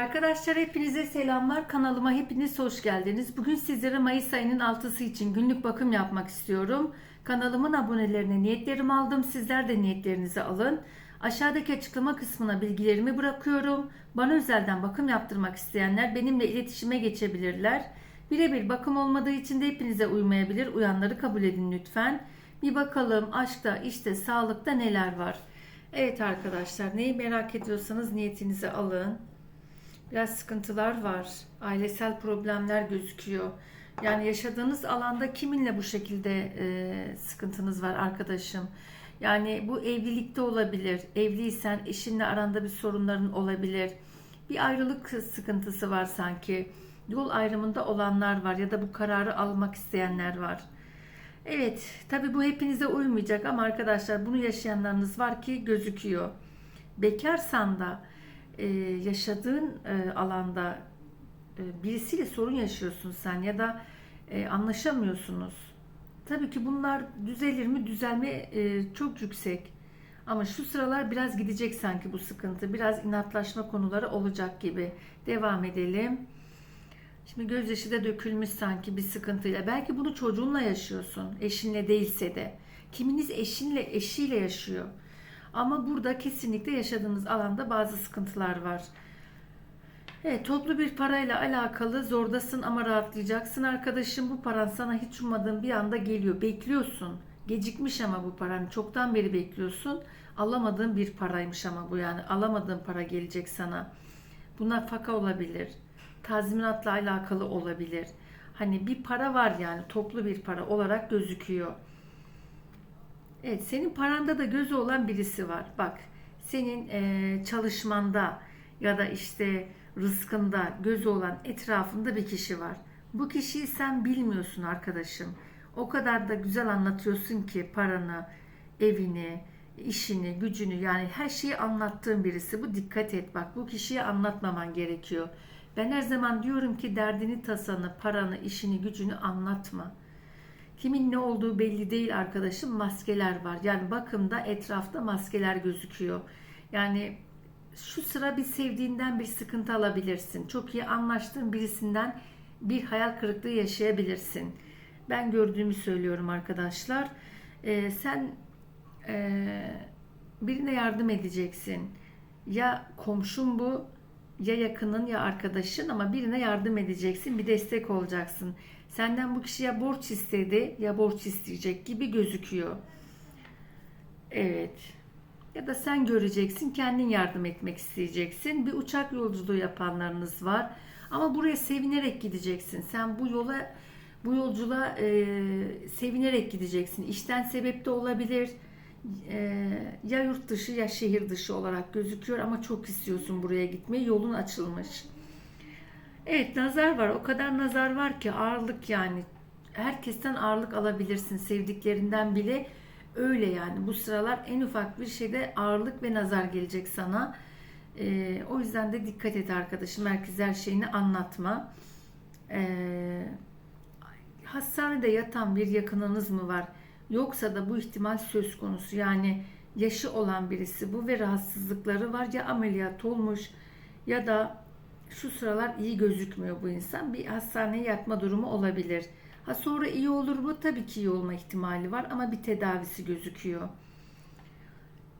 Arkadaşlar hepinize selamlar. Kanalıma hepiniz hoş geldiniz. Bugün sizlere Mayıs ayının 6'sı için günlük bakım yapmak istiyorum. Kanalımın abonelerine niyetlerimi aldım. Sizler de niyetlerinizi alın. Aşağıdaki açıklama kısmına bilgilerimi bırakıyorum. Bana özelden bakım yaptırmak isteyenler benimle iletişime geçebilirler. Birebir bakım olmadığı için de hepinize uymayabilir. Uyanları kabul edin lütfen. Bir bakalım aşkta, işte, sağlıkta neler var. Evet arkadaşlar neyi merak ediyorsanız niyetinizi alın. Biraz sıkıntılar var. Ailesel problemler gözüküyor. Yani yaşadığınız alanda kiminle bu şekilde e, sıkıntınız var arkadaşım? Yani bu evlilikte olabilir. Evliysen eşinle aranda bir sorunların olabilir. Bir ayrılık sıkıntısı var sanki. Yol ayrımında olanlar var ya da bu kararı almak isteyenler var. Evet, tabi bu hepinize uymayacak ama arkadaşlar bunu yaşayanlarınız var ki gözüküyor. Bekarsan da e, yaşadığın e, alanda e, birisiyle sorun yaşıyorsun sen ya da e, anlaşamıyorsunuz. Tabii ki bunlar düzelir mi? Düzelme e, çok yüksek. Ama şu sıralar biraz gidecek sanki bu sıkıntı. Biraz inatlaşma konuları olacak gibi. Devam edelim. Şimdi gözyaşı da dökülmüş sanki bir sıkıntıyla. Belki bunu çocuğunla yaşıyorsun. Eşinle değilse de. Kiminiz eşinle, eşiyle yaşıyor. Ama burada kesinlikle yaşadığınız alanda bazı sıkıntılar var. Evet, toplu bir parayla alakalı zordasın ama rahatlayacaksın arkadaşım. Bu paran sana hiç ummadığın bir anda geliyor. Bekliyorsun. Gecikmiş ama bu paran. Çoktan beri bekliyorsun. Alamadığın bir paraymış ama bu yani. Alamadığın para gelecek sana. Buna faka olabilir. Tazminatla alakalı olabilir. Hani bir para var yani toplu bir para olarak gözüküyor. Evet, senin paranda da gözü olan birisi var. Bak, senin e, çalışmanda ya da işte rızkında gözü olan etrafında bir kişi var. Bu kişiyi sen bilmiyorsun arkadaşım. O kadar da güzel anlatıyorsun ki paranı, evini, işini, gücünü yani her şeyi anlattığın birisi. Bu dikkat et bak bu kişiye anlatmaman gerekiyor. Ben her zaman diyorum ki derdini, tasanı, paranı, işini, gücünü anlatma. Kimin ne olduğu belli değil arkadaşım. Maskeler var. Yani bakımda etrafta maskeler gözüküyor. Yani şu sıra bir sevdiğinden bir sıkıntı alabilirsin. Çok iyi anlaştığın birisinden bir hayal kırıklığı yaşayabilirsin. Ben gördüğümü söylüyorum arkadaşlar. Ee, sen e, birine yardım edeceksin. Ya komşun bu ya yakının ya arkadaşın ama birine yardım edeceksin. Bir destek olacaksın. Senden bu kişi ya borç istedi ya borç isteyecek gibi gözüküyor. Evet. Ya da sen göreceksin, kendin yardım etmek isteyeceksin. Bir uçak yolculuğu yapanlarınız var. Ama buraya sevinerek gideceksin. Sen bu yola, bu yolculuğa e, sevinerek gideceksin. İşten sebep de olabilir. E, ya yurt dışı ya şehir dışı olarak gözüküyor ama çok istiyorsun buraya gitmeyi. Yolun açılmış. Evet nazar var. O kadar nazar var ki ağırlık yani. Herkesten ağırlık alabilirsin. Sevdiklerinden bile öyle yani. Bu sıralar en ufak bir şeyde ağırlık ve nazar gelecek sana. Ee, o yüzden de dikkat et arkadaşım. Herkes her şeyini anlatma. Ee, hastanede yatan bir yakınınız mı var? Yoksa da bu ihtimal söz konusu. Yani yaşı olan birisi bu ve rahatsızlıkları var. Ya ameliyat olmuş ya da şu sıralar iyi gözükmüyor bu insan. Bir hastaneye yatma durumu olabilir. Ha sonra iyi olur mu? Tabii ki iyi olma ihtimali var ama bir tedavisi gözüküyor.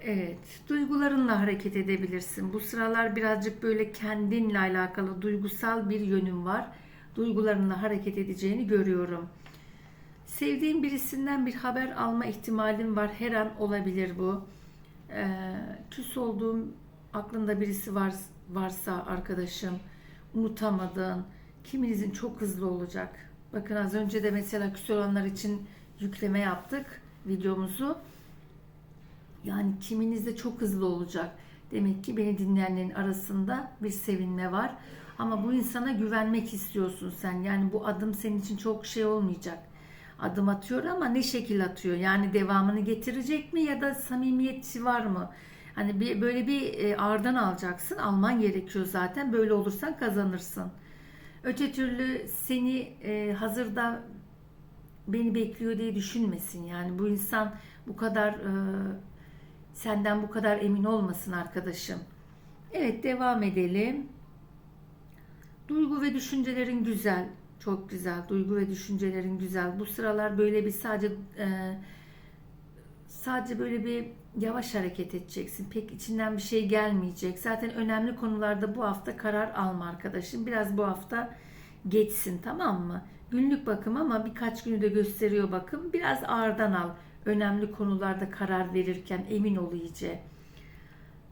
Evet, duygularınla hareket edebilirsin. Bu sıralar birazcık böyle kendinle alakalı duygusal bir yönün var. Duygularınla hareket edeceğini görüyorum. Sevdiğin birisinden bir haber alma ihtimalin var. Her an olabilir bu. Ee, küs olduğum aklında birisi var, varsa arkadaşım unutamadığın kiminizin çok hızlı olacak. Bakın az önce de mesela küs olanlar için yükleme yaptık videomuzu. Yani kiminizde çok hızlı olacak. Demek ki beni dinleyenlerin arasında bir sevinme var. Ama bu insana güvenmek istiyorsun sen. Yani bu adım senin için çok şey olmayacak. Adım atıyor ama ne şekil atıyor? Yani devamını getirecek mi ya da samimiyeti var mı? Hani bir böyle bir e, ağırdan alacaksın. Alman gerekiyor zaten. Böyle olursan kazanırsın. Öte türlü seni e, hazırda beni bekliyor diye düşünmesin. Yani bu insan bu kadar e, senden bu kadar emin olmasın arkadaşım. Evet devam edelim. Duygu ve düşüncelerin güzel. Çok güzel. Duygu ve düşüncelerin güzel. Bu sıralar böyle bir sadece e, sadece böyle bir yavaş hareket edeceksin. Pek içinden bir şey gelmeyecek. Zaten önemli konularda bu hafta karar alma arkadaşım. Biraz bu hafta geçsin tamam mı? Günlük bakım ama birkaç günü de gösteriyor bakım. Biraz ağırdan al. Önemli konularda karar verirken emin ol iyice.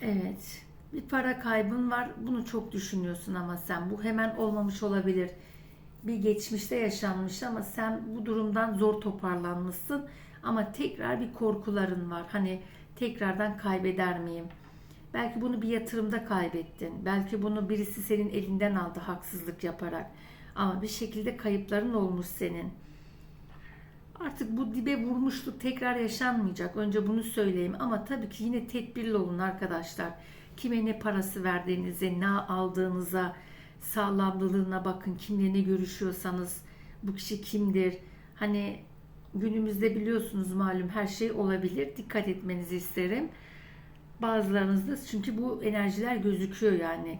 Evet. Bir para kaybın var. Bunu çok düşünüyorsun ama sen. Bu hemen olmamış olabilir. Bir geçmişte yaşanmış ama sen bu durumdan zor toparlanmışsın. Ama tekrar bir korkuların var. Hani tekrardan kaybeder miyim? Belki bunu bir yatırımda kaybettin. Belki bunu birisi senin elinden aldı haksızlık yaparak. Ama bir şekilde kayıpların olmuş senin. Artık bu dibe vurmuşluk tekrar yaşanmayacak. Önce bunu söyleyeyim ama tabii ki yine tedbirli olun arkadaşlar. Kime ne parası verdiğinize, ne aldığınıza, sağlamlılığına bakın. Kimle ne görüşüyorsanız bu kişi kimdir? Hani günümüzde biliyorsunuz malum her şey olabilir. Dikkat etmenizi isterim. Bazılarınızda çünkü bu enerjiler gözüküyor yani.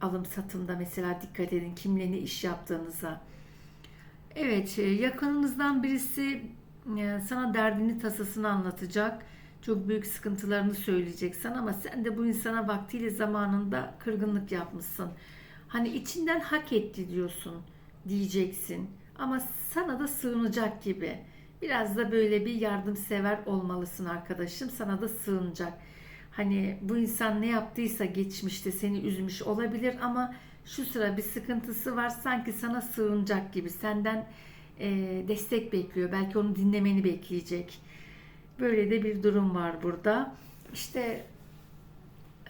Alım satımda mesela dikkat edin kimle ne iş yaptığınıza. Evet, e, yakınınızdan birisi e, sana derdini, tasasını anlatacak. Çok büyük sıkıntılarını söyleyecek sana ama sen de bu insana vaktiyle zamanında kırgınlık yapmışsın. Hani içinden hak etti diyorsun diyeceksin. Ama sana da sığınacak gibi. Biraz da böyle bir yardımsever olmalısın arkadaşım. Sana da sığınacak. Hani bu insan ne yaptıysa geçmişte seni üzmüş olabilir ama şu sıra bir sıkıntısı var. Sanki sana sığınacak gibi. Senden e, destek bekliyor. Belki onu dinlemeni bekleyecek. Böyle de bir durum var burada. İşte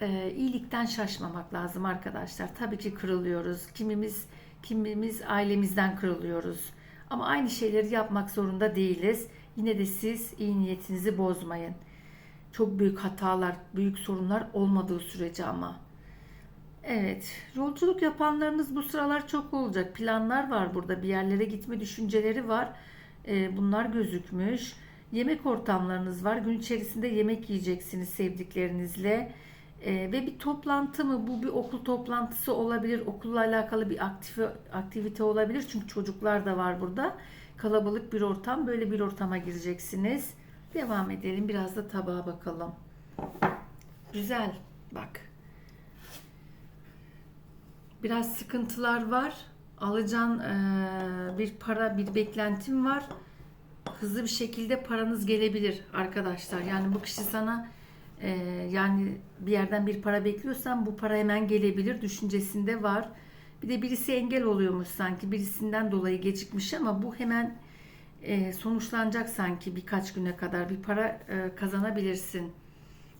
e, iyilikten şaşmamak lazım arkadaşlar. Tabii ki kırılıyoruz. Kimimiz kimimiz ailemizden kırılıyoruz ama aynı şeyleri yapmak zorunda değiliz yine de siz iyi niyetinizi bozmayın çok büyük hatalar büyük sorunlar olmadığı sürece ama Evet, yolculuk yapanlarınız bu sıralar çok olacak. Planlar var burada, bir yerlere gitme düşünceleri var. Ee, bunlar gözükmüş. Yemek ortamlarınız var. Gün içerisinde yemek yiyeceksiniz sevdiklerinizle. Ee, ve bir toplantı mı? Bu bir okul toplantısı olabilir. Okulla alakalı bir aktifi, aktivite olabilir. Çünkü çocuklar da var burada. Kalabalık bir ortam. Böyle bir ortama gireceksiniz. Devam edelim. Biraz da tabağa bakalım. Güzel. Bak. Biraz sıkıntılar var. Alacağın eee, bir para, bir beklentim var. Hızlı bir şekilde paranız gelebilir arkadaşlar. Yani bu kişi sana eee, yani bir yerden bir para bekliyorsan bu para hemen gelebilir düşüncesinde var. Bir de birisi engel oluyormuş sanki. Birisinden dolayı gecikmiş ama bu hemen eee, sonuçlanacak sanki birkaç güne kadar bir para eee, kazanabilirsin.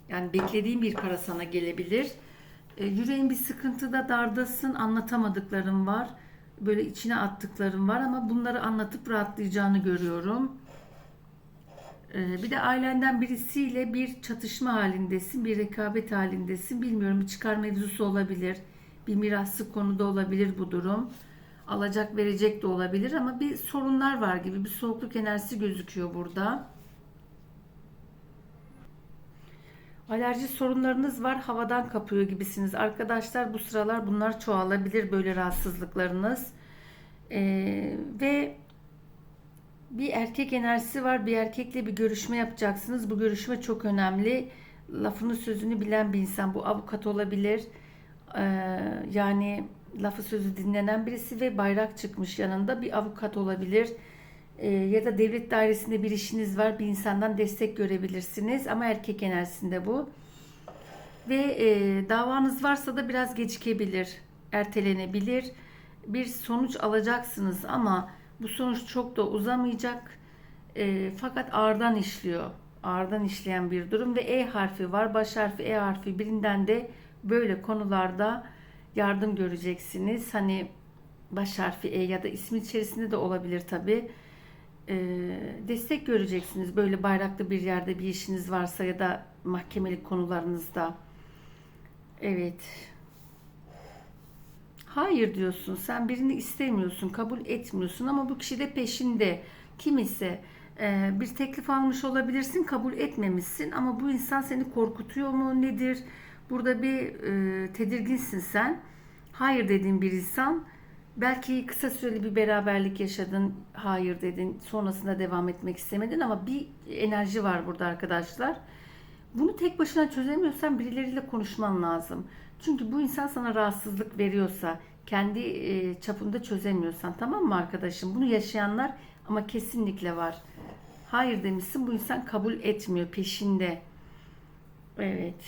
Yani beklediğin bir para sana gelebilir. E, yüreğin bir sıkıntıda dardasın anlatamadıklarım var. Böyle içine attıklarım var ama bunları anlatıp rahatlayacağını görüyorum. E, bir de ailenden birisiyle bir çatışma halindesin, bir rekabet halindesin. Bilmiyorum bir çıkar mevzusu olabilir. Bir miraslı konuda olabilir bu durum. Alacak verecek de olabilir ama bir sorunlar var gibi bir soğukluk enerjisi gözüküyor burada. Alerji sorunlarınız var, havadan kapıyor gibisiniz. Arkadaşlar bu sıralar bunlar çoğalabilir böyle rahatsızlıklarınız. Ee, ve bir erkek enerjisi var. Bir erkekle bir görüşme yapacaksınız. Bu görüşme çok önemli. Lafını sözünü bilen bir insan. Bu avukat olabilir. Ee, yani lafı sözü dinlenen birisi ve bayrak çıkmış yanında bir avukat olabilir e, ya da devlet dairesinde bir işiniz var bir insandan destek görebilirsiniz ama erkek enerjisinde bu ve e, davanız varsa da biraz gecikebilir ertelenebilir bir sonuç alacaksınız ama bu sonuç çok da uzamayacak e, fakat ağırdan işliyor ağırdan işleyen bir durum ve E harfi var baş harfi E harfi birinden de böyle konularda yardım göreceksiniz hani baş harfi E ya da ismi içerisinde de olabilir tabi e, destek göreceksiniz. Böyle bayraklı bir yerde bir işiniz varsa ya da mahkemelik konularınızda. Evet. Hayır diyorsun. Sen birini istemiyorsun, kabul etmiyorsun ama bu kişi de peşinde. Kim ise e, bir teklif almış olabilirsin, kabul etmemişsin ama bu insan seni korkutuyor mu nedir? Burada bir e, tedirginsin sen. hayır dediğin bir insan belki kısa süreli bir beraberlik yaşadın, hayır dedin, sonrasında devam etmek istemedin ama bir enerji var burada arkadaşlar. Bunu tek başına çözemiyorsan birileriyle konuşman lazım. Çünkü bu insan sana rahatsızlık veriyorsa, kendi e, çapında çözemiyorsan tamam mı arkadaşım? Bunu yaşayanlar ama kesinlikle var. Hayır demişsin bu insan kabul etmiyor peşinde. Evet.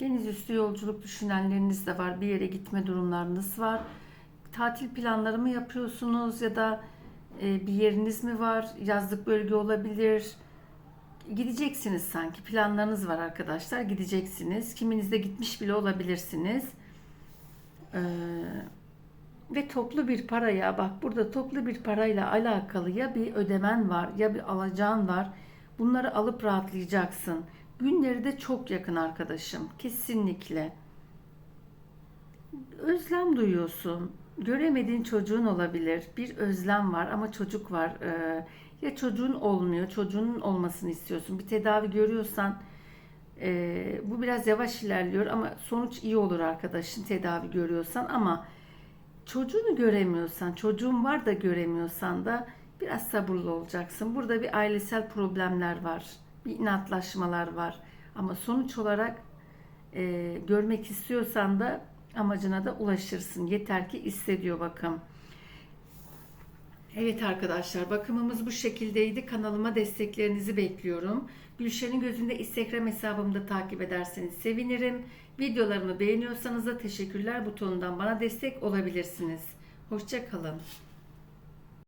Deniz üstü yolculuk düşünenleriniz de var. Bir yere gitme durumlarınız var. Tatil planları mı yapıyorsunuz ya da e, bir yeriniz mi var? Yazlık bölge olabilir. Gideceksiniz sanki. Planlarınız var arkadaşlar. Gideceksiniz. Kiminiz de gitmiş bile olabilirsiniz. Ee, ve toplu bir paraya bak burada toplu bir parayla alakalı ya bir ödemen var ya bir alacağın var. Bunları alıp rahatlayacaksın. Günleri de çok yakın arkadaşım. Kesinlikle. Özlem duyuyorsun. Göremediğin çocuğun olabilir. Bir özlem var ama çocuk var. Ee, ya çocuğun olmuyor, çocuğunun olmasını istiyorsun. Bir tedavi görüyorsan e, bu biraz yavaş ilerliyor ama sonuç iyi olur arkadaşın tedavi görüyorsan ama çocuğunu göremiyorsan, çocuğun var da göremiyorsan da biraz sabırlı olacaksın. Burada bir ailesel problemler var, bir inatlaşmalar var. Ama sonuç olarak e, görmek istiyorsan da amacına da ulaşırsın. Yeter ki istediyor bakım. Evet arkadaşlar bakımımız bu şekildeydi. Kanalıma desteklerinizi bekliyorum. Gülşen'in gözünde Instagram hesabımda takip ederseniz sevinirim. Videolarımı beğeniyorsanız da teşekkürler butonundan bana destek olabilirsiniz. Hoşçakalın.